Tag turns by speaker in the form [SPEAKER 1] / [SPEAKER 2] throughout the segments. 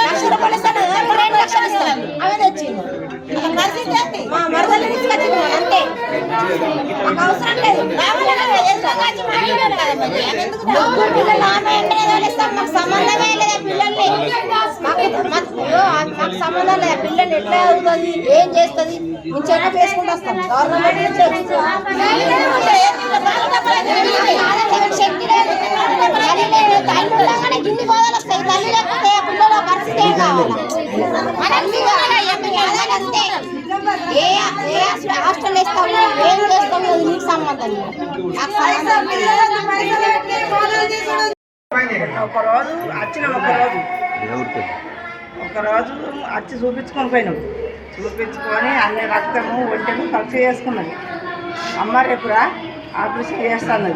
[SPEAKER 1] లక్ష రూపాయలు రెండు లక్షలు తెచ్చిండు మా మరదలు అంతే అవసరం లేదు పిల్లలు ఆమె మాకు సంబంధమే లేదా పిల్లల్ని మాకు మాకు సంబంధం లేదా పిల్లల్ని ఎట్లా అవుతుంది ఏం చేస్తుంది మేము చెన్న చేసుకుంటూ వస్తాం గవర్నమెంట్ నుంచి శక్తి లేదు తల్లి లేదు తల్లి వస్తాయి తల్లి లేకపోతే ఆ కావాలి ఏ ఏ హాస్టల్ వేస్తాము ఏం చేస్తాము అది నీకు సంబంధం
[SPEAKER 2] ఒకరోజు వచ్చిన ఒకరోజు ఒకరోజు వచ్చి చూపించుకొని పోయినాం చూపించుకొని అన్ని రక్తము ఒంటెము పరీక్ష చేసుకున్నది అమ్మ రేపురా ఆపరేషన్ చేస్తాను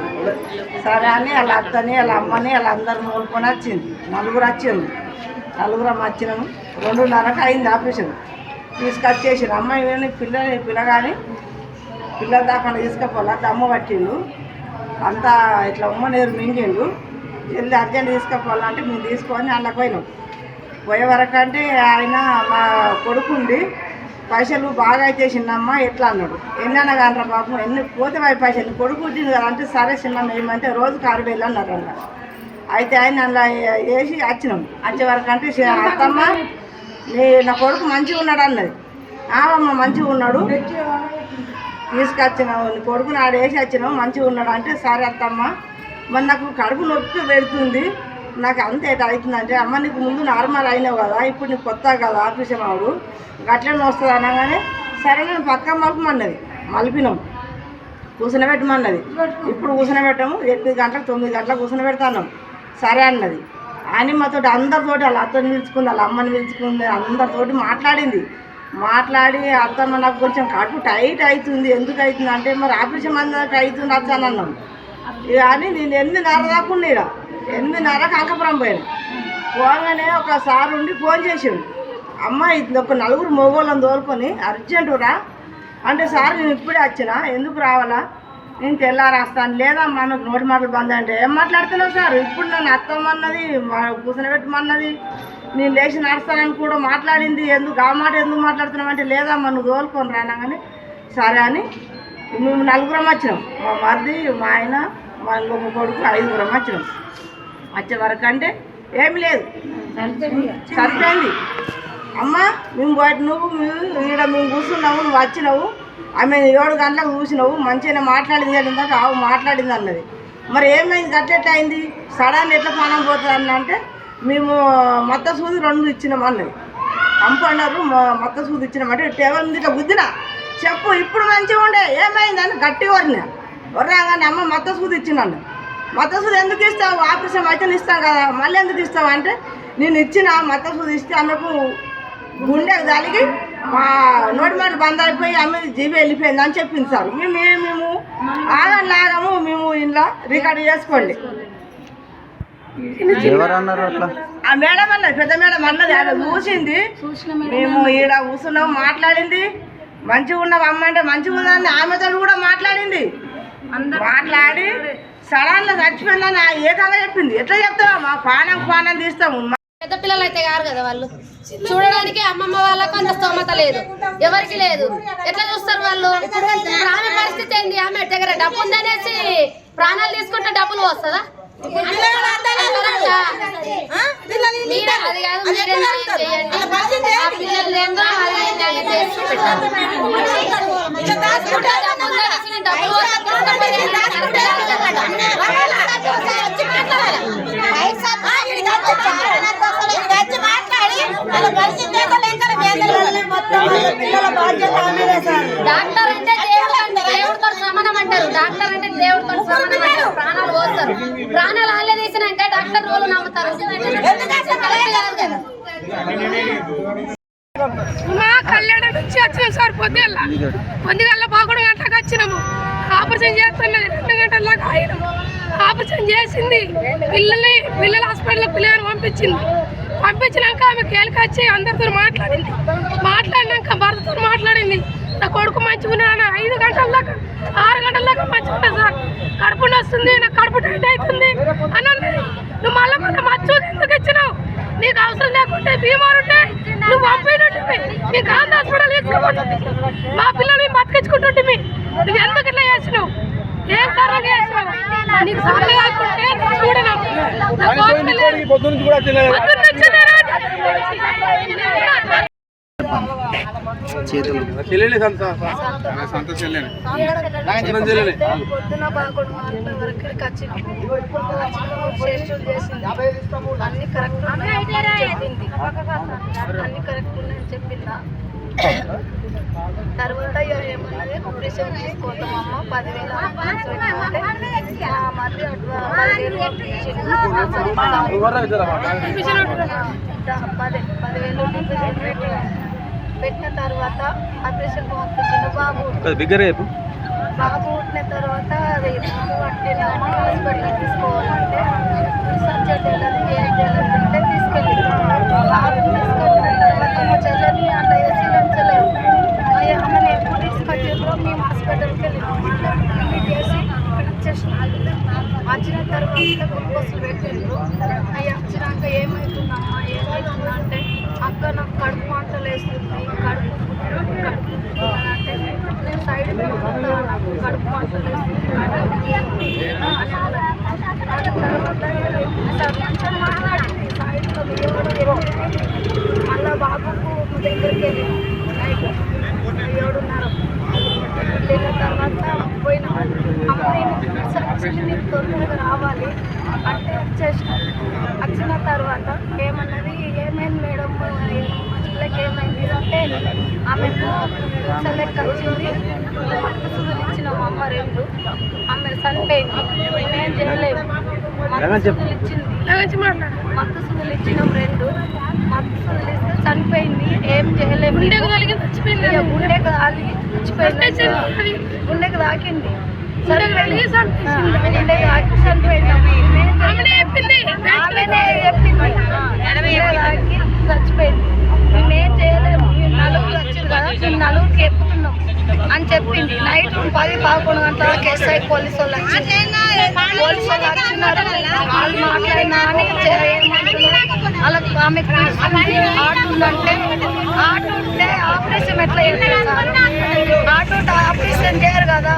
[SPEAKER 2] సరే అని వాళ్ళ అత్తని వాళ్ళ అమ్మని వాళ్ళ అందరిని కోలుకొని వచ్చింది. నలుగురు వచ్చింది నలుగురం వచ్చినాము. రెండున్నరకు అయింది ఆపరేషన్. తీసుకొచ్చేసిన అమ్మాయి పిల్లని పిల్ల పిల్లగాని పిల్లల దాకా తీసుకుపోలే దమ్ము పట్టిండు. అంతా ఇట్లా ఉమ్మ నీరు మింగిండు. వెళ్ళి అర్జెంట్ తీసుకుపోవాలంటే మేము తీసుకొని అందులోకి పోయినాం. పోయే వరకు అంటే ఆయన మా కొడుకుండి పైసలు బాగా అయితే ఎట్లా అన్నాడు. ఎన్నైనా కానీ పాపం ఎన్ని పోతే పైసలు. కొడుకు పుట్టింది కదా అంటే సరే చిన్న ఏమంటే రోజు ఆరు వేలు అన్నారు అన్న అయితే ఆయన అలా వేసి వచ్చినాం. వచ్చే వరకు అంటే అత్తమ్మ నీ నా కొడుకు మంచిగా ఉన్నాడు అన్నది. ఆవమ్మ మంచిగా ఉన్నాడు. తీసుకొచ్చినావు నీ కొడుకుని ఆడ వేసి వచ్చినావు మంచిగా ఉన్నాడు అంటే సరే అత్తమ్మ మరి నాకు కడుపు నొప్పి పెడుతుంది. నాకు అంత అవుతుందంటే అమ్మ నీకు ముందు నార్మల్ అయినావు కదా ఇప్పుడు నీకు కొత్త కదా ఆపరేషన్ ఆవిడు గట్లనే వస్తుంది అనగానే సరే నేను పక్క మలపమన్నది. మలిపినాం. కూర్చునబెట్టమన్నది ఇప్పుడు కూర్చునబెట్టాము ఎనిమిది గంటలకు తొమ్మిది గంటలకు పెడతాన్నాం సరే అన్నది. అని మాతో అందరితోటి వాళ్ళ అత్తని పిలుచుకుంది వాళ్ళ అమ్మని పిలుచుకుంది అందరితోటి మాట్లాడింది. మాట్లాడి అత్తమ్మ నాకు కొంచెం కడుపు టైట్ అవుతుంది ఎందుకు అవుతుంది అంటే మరి ఆపరేషన్ అందరికి అవుతుంది అత్త అన్నాను. ఇక అని నేను ఎనిమిదిన్నర దాకా ఉన్నా ఇక ఎనిమిదిన్నరకు పోయాను. పోగానే ఒక సార్ ఉండి ఫోన్ చేసిండు. అమ్మ ఇది ఒక నలుగురు మొగోళ్ళని తోలుకొని అర్జెంటు రా అంటే సార్ నేను ఇప్పుడే వచ్చిన. ఎందుకు రావాలా? నేను తెల్లారేస్తాను. లేదా మనకు నోటి మాటలు బంద్ అంటే ఏం మాట్లాడుతున్నావు సార్? ఇప్పుడు నన్ను అత్తమ్మన్నది కూర్చోబెట్టమన్నది నేను లేచి నడుస్తానని కూడా మాట్లాడింది. ఎందుకు? ఆ మాట ఎందుకు మాట్లాడుతున్నావు అంటే లేదమ్మా నువ్వు తోలుకొని రానగానే సరే అని మేము నలుగురం వచ్చినాం. మా మరిది మా ఆయన మా ఇంకొక కొడుకు ఐదుగురం వచ్చినాం. వచ్చే వరకు అంటే ఏమి లేదు. సరిపోయింది. అమ్మ మేము బయట నువ్వు మేము ఈడ మేము కూర్చున్నావు నువ్వు వచ్చినావు. ఆమె ఏడు గంటలకు చూసినావు మంచిగానే మాట్లాడింది కదా ఆవు మాట్లాడింది అన్నది. మరి ఏమైంది? గట్టెట్ అయింది? సడన్ ఎట్లా పానం పోతుంది అన్న అంటే మేము మత్త సూది రెండు ఇచ్చినాం అన్నది. కంపౌండరు మత్త సూది ఇచ్చినామంటే టేబుల్ మీద గుద్దిన. చెప్పు ఇప్పుడు మంచిగా ఉండే ఏమైంది అని గట్టి వరినా వరగానే అమ్మ మత్త సూది ఇచ్చినాను మత్త సూది ఎందుకు ఇస్తావు? ఆపరేషన్ అయితే ఇస్తాం కదా మళ్ళీ ఎందుకు ఇస్తావు అంటే నేను ఇచ్చిన మత్త సూది ఇస్తే ఆమెకు గుండె తలిగి మా నోటి మాట బంద్ అయిపోయి ఆమె జీవి వెళ్ళిపోయింది అని చెప్పింది సార్. మేము మేము ఆగలాగము మేము ఇంట్లో రికార్డు చేసుకోండి. ఆ మేడం అన్నది పెద్ద మేడం అన్నది ఆడ చూసింది. మేము ఈడ కూర్చున్నాం మాట్లాడింది. మంచిగా ఉన్నావు అమ్మ అంటే మంచిగా ఉందని ఆమెతో కూడా మాట్లాడింది. మాట్లాడి సడన్గా చచ్చిపోయిందని ఆ ఏకంగా చెప్పింది? ఎట్లా చెప్తావా మా పానం పానం తీస్తాము.
[SPEAKER 3] పెద్ద పిల్లలు అయితే కారు కదా వాళ్ళు? చూడడానికి అమ్మమ్మ వాళ్ళకు అంత స్తోమత లేదు. ఎవరికి లేదు. ఎట్లా చూస్తారు వాళ్ళు? ఆమె పరిస్థితి ఏంది? ఆమె దగ్గర డబ్బు ఉందనేసి ప్రాణాలు తీసుకుంటే డబ్బులు వస్తుందా? మీరు అది కాదు మీరే న్యాయం చేయండి ఆ పిల్లలు ఏందో అది. న్యాయం చేసి పెట్టాలి డబ్బు ఉందనేసి డబ్బులు డాక్టర్ అంటే దేవుడు అంటే దేవుడితో సమానం అంటారు. డాక్టర్ అంటే దేవుడితో సమానం అంటారు. ప్రాణాలు పోస్తారు. ప్రాణాలు ఆలే తీసినాక డాక్టర్ రోలు నమ్ముతారు. కరెక్ట్ కాదు కదా
[SPEAKER 4] మా కళ్యాణం నుంచి వచ్చినాం సార్ పొద్దుగల. పొద్దుగల పదకొండు గంటలకు వచ్చినాము. ఆపరేషన్ చేస్తున్నది రెండు గంటల దాకా ఆగినాము ఆపరేషన్ చేసింది పిల్లల్ని పిల్లల హాస్పిటల్ పిల్లగాని పంపించింది. పంపించినాక ఆమె కేలికొచ్చి అందరితో మాట్లాడింది. మాట్లాడినాక భర్తతో మాట్లాడింది. నా కొడుకు మంచిగున్నాను ఐదు గంటల దాకా ఆరు గంటల దాకా మంచిగున్నా సార్. కడుపు వస్తుంది నాకు కడుపు టైట్ అవుతుంది అని అన్నది నువ్వు మళ్ళీ మళ్ళీ మచ్చు ఎందుకు ఇచ్చినావు? నీకు అవసరం లేకుంటే బీమారు ఉంటే నువ్వు పంపినట్టు నీ గాంధీ హాస్పిటల్ తీసుకుపోతుంది. మా పిల్లల్ని బతికించుకుంటుంటే నువ్వు ఎందుకు ఇట్లా చేసినావు? ఏం కారణం చేసినావు?
[SPEAKER 5] చేతులు.
[SPEAKER 6] చెల్లెలే సంత. సంత చెల్లెలే
[SPEAKER 7] పొద్దున పదకొండు గంటల వరకు వచ్చినాం చేసింది. అన్ని కరెక్ట్ అన్ని కరెక్ట్ ఉన్నాయని చెప్పిందా? తర్వాత ఏమన్నది ఆపరేషన్ చేసుకోతామమ్మ పదివేల మళ్ళీ పది పదివేలు పెట్టిన తర్వాత ఆపరేషన్ బాబు. బాబు పుట్టిన తర్వాత అది హాస్పిటల్ తీసుకోవాలంటే తీసుకెళ్ళి వచ్చిన తర్వాత గ్లూకోజులు పెట్టిండ్రు వచ్చినాక ఏమవుతుందమ్మా ఏమవుతుందా అంటే అక్క నాకు కడుపు మంటలు వేస్తుంది కడుపు కడుపు అంటే నేను సైడ్ పోతా కడుపు మంటలు వేస్తుంది తర్వాత మాట్లాడింది సైడ్లో మళ్ళీ బాబుకు దగ్గరికి వెళ్ళి నైట్ ఏడున్నర తర్వాత పోయిన అమ్మ నేను వచ్చింది తొందరగా అంటే వచ్చేసినాం వచ్చిన తర్వాత ఏమన్నది? ఏమైంది మేడం? మనుషులకి ఏమైంది? అంటే ఆమె సెలెక్ట్ వచ్చింది. మత్తుసులు ఇచ్చినాం అమ్మ రెండు. ఆమె చనిపోయింది. మేమేం చేయలేము. మత్తుసులు ఇచ్చింది మత్తుసులు ఇచ్చినాం రెండు. మత్తుసులు ఇస్తే చనిపోయింది. ఏం చేయలేము.
[SPEAKER 4] గుండెకు తలిగి చచ్చిపోయింది.
[SPEAKER 7] ఇక గుండెకు తాగి చచ్చిపోయింది. గుండెకు తాకింది. చచ్చిపోయింది. మేమేం చేయలేము. నలుగురు వచ్చారు కదా మేము నలుగురికి అని చెప్పింది. నైట్ పది పదకొండు ఎస్ఐ పోలీసు వాళ్ళు వచ్చి పోలీసు వాళ్ళు వచ్చినారు. వాళ్ళు మాట్లాడినా అని ఆట ఉందంటే ఆట ఉంటే ఆపరేషన్ ఎట్లా చేస్తారు సార్ ఆట ఉంటే ఆపరేషన్ చేయరు కదా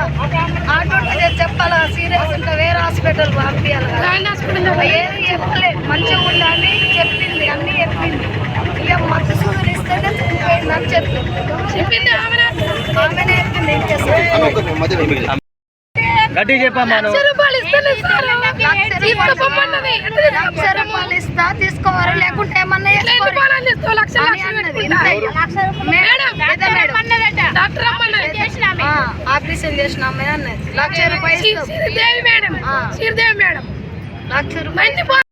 [SPEAKER 7] ఆట ఉంటే చెప్పాలా సీరియస్ ఉంటే వేరే హాస్పిటల్ పంపించాలి ఏది చెప్పలే మంచిగా ఉందని చెప్పింది అన్ని చెప్పింది. ఇక మత్తు సూదులు ఇస్తేనే చనిపోయింది అని చెప్పింది
[SPEAKER 4] చెప్పింది ఆమెనే
[SPEAKER 7] ఆమెనే చెప్పింది ఏం చేస్తారు
[SPEAKER 5] గట్టి చెప్పమ్మా
[SPEAKER 4] లక్ష రూపాయలు
[SPEAKER 7] ఇస్తా తీసుకోవాలి. లేకుంటే ఏమన్నా ఆపరేషన్ చేసిన అమ్మాయి అన్నది. లక్ష రూపాయలు లక్ష రూపాయలు